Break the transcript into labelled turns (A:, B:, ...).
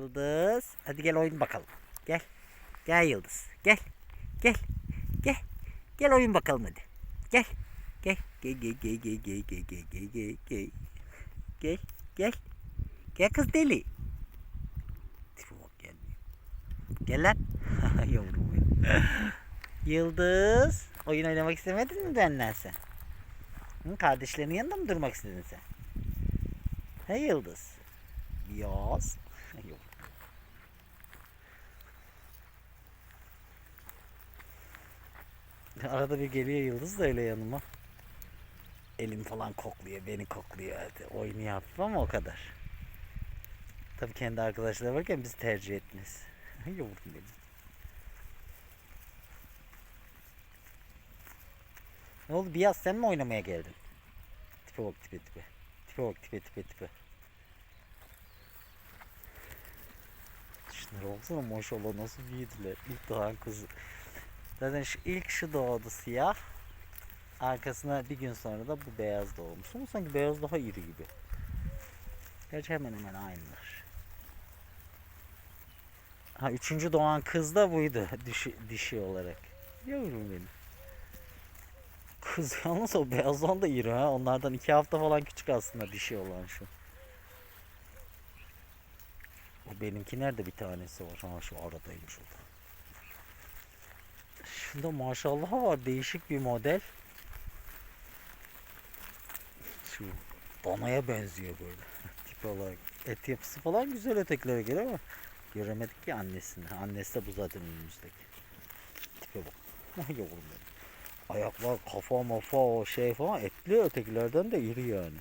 A: Yıldız. Hadi gel oyun bakalım. Gel. Gel Yıldız. Gel. Gel. Gel. Gel oyun bakalım hadi. Gel. Gel. Gel gel gel gel gel gel gel gel gel gel. Gel. Gel. Kız deli. Bak gelmiyor. Gel lan. Yavrum benim. Yıldız. Oyun oynamak istemedin mi benden sen? Hı, kardeşlerinin yanında mı durmak istedin sen? He Yıldız. Yaz. Yok. Arada bir geliyor Yıldız da öyle yanıma. Elim falan kokluyor, beni kokluyor. Hadi oyunu yapıp ama o kadar. Tabii kendi arkadaşları varken bizi tercih etmez. Yavrum benim. Ne oldu Biyaz sen mi oynamaya geldin? Tipe bak tipe tipe. Tipe bak tipe tipe tipe. Olsana maşallah nasıl büyüdüler. İlk doğan kızı. Zaten şu ilk şu doğdu siyah. Arkasına bir gün sonra da bu beyaz doğmuş. Ama sanki beyaz daha iri gibi. Gerçi hemen hemen aynılar. Ha üçüncü doğan kız da buydu dişi, dişi olarak. Yavrum benim. Kız yalnız o beyazdan da iri ha. Onlardan iki hafta falan küçük aslında dişi olan şu. Benimki nerede bir tanesi var? Ha şu aradaymış o da. Şunda maşallah var değişik bir model. Şu danaya benziyor böyle tip olarak. Et yapısı falan güzel ötekilere göre ama göremedik ki annesini. Annesi de bu zaten önümüzdeki. Tipe bak. Yavrum benim. Ayaklar, kafa, mafa o şey falan etli ötekilerden de iri yani.